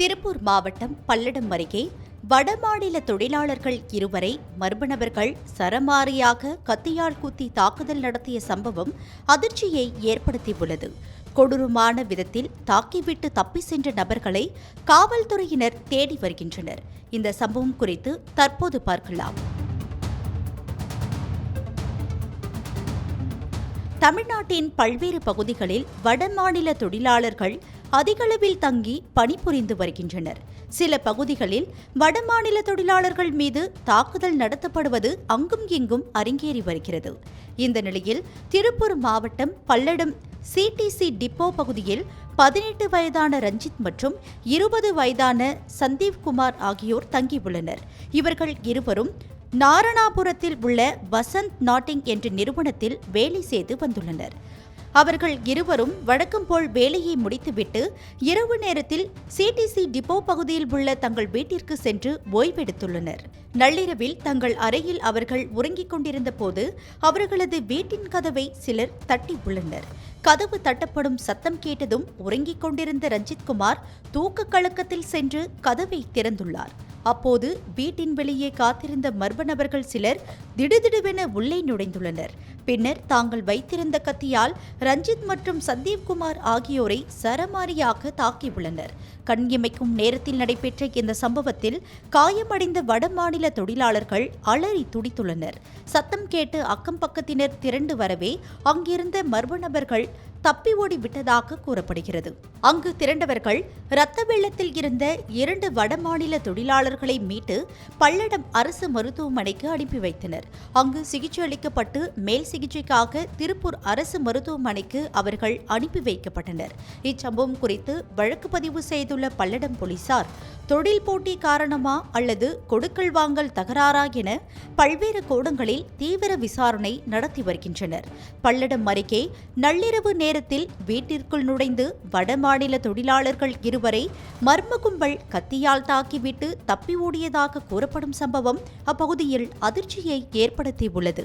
திருப்பூர் மாவட்டம் பல்லடம் அருகே வடமாநில தொழிலாளர்கள் இருவரை மர்ம நபர்கள் சரமாரியாக கத்தியால் குத்தி தாக்குதல் நடத்திய சம்பவம் அதிர்ச்சியை ஏற்படுத்தியுள்ளது. கொடூரமான விதத்தில் தாக்கிவிட்டு தப்பி சென்ற நபர்களை காவல்துறையினர் தேடி வருகின்றனர். இந்த சம்பவம் குறித்து தற்போது பார்க்கலாம். தமிழ்நாட்டின் பல்வேறு பகுதிகளில் வடமாநில தொழிலாளர்கள் அதிகளவில் தங்கி பணிபுரிந்து வருகின்றனர். சில பகுதிகளில் வடமாநில தொழிலாளர்கள் மீது தாக்குதல் நடத்தப்படுவது அங்கும் இங்கும் அரங்கேறி வருகிறது. இந்த நிலையில் திருப்பூர் மாவட்டம் பல்லடம் சிடிசி டிப்போ பகுதியில் பதினெட்டு வயதான ரஞ்சித் மற்றும் இருபது வயதான சந்தீப் குமார் ஆகியோர் தங்கியுள்ளனர். இவர்கள் இருவரும் நாரணாபுரத்தில் உள்ள வசந்த் நாட்டிங் என்ற நிறுவனத்தில் வேலை செய்து வந்துள்ளனர். அவர்கள் இருவரும் வழக்கம் போல் வேலையை முடித்துவிட்டு இரவு நேரத்தில் சிடிசி டிப்போ பகுதியில் உள்ள தங்கள் வீட்டிற்கு சென்று ஓய்வெடுத்துள்ளனர். நள்ளிரவில் தங்கள் அறையில் அவர்கள் உறங்கிக் கொண்டிருந்த போது அவர்களது வீட்டின் கதவை சிலர் தட்டி உள்ளனர். கதவு தட்டப்படும் சத்தம் கேட்டதும் உறங்கிக் கொண்டிருந்த ரஞ்சித்குமார் தூக்க கலக்கத்தில் சென்று கதவை திறந்துள்ளார். அப்போது வீட்டின் வெளியே காத்திருந்த மர்ம நபர்கள் சிலர் திடுதிடுவென உள்ளே நுழைந்துள்ளனர். பின்னர் தாங்கள் வைத்திருந்த கத்தியால் ரஞ்சித் மற்றும் சந்தீப் குமார் ஆகியோரை சரமாரியாக தாக்கியுள்ளனர். கண் இமைக்கும் நேரத்தில் நடைபெற்ற இந்த சம்பவத்தில் காயமடைந்த வடமாநில தொழிலாளர்கள் அலறி துடித்துள்ளனர். சத்தம் கேட்டு அக்கம் பக்கத்தினர் திரண்டு வரவே அங்கிருந்த மர்ம நபர்கள் தப்பி ஓடி விட்டதாக கூறப்படுகிறது. அங்கு திரண்டவர்கள் இரத்த வெள்ளத்தில் இருந்த இரண்டு வடமாநில தொழிலாளர்களை மீட்டு பல்லடம் அரசு மருத்துவமனைக்கு அனுப்பி வைத்தனர். அங்கு சிகிச்சை அளிக்கப்பட்டு மேல் சிகிச்சைக்காக திருப்பூர் அரசு மருத்துவமனைக்கு அவர்கள் அனுப்பி வைக்கப்பட்டனர். இச்சம்பவம் குறித்து வழக்கு பதிவு செய்துள்ள பல்லடம் போலீசார் தொழில் போட்டி காரணமா அல்லது கொடுக்கல் வாங்கல் தகராறா என பல்வேறு கோணங்களில் தீவிர விசாரணை நடத்தி வருகின்றனர். பல்லடம் அருகே நள்ளிரவு நேரத்தில் வீட்டிற்குள் நுழைந்து வடமாநில தொழிலாளர்கள் இருவரை மர்ம கும்பல் கத்தியால் தாக்கிவிட்டு தப்பி ஓடியதாக கூறப்படும் சம்பவம் அப்பகுதியில் அதிர்ச்சியை ஏற்படுத்தியுள்ளது.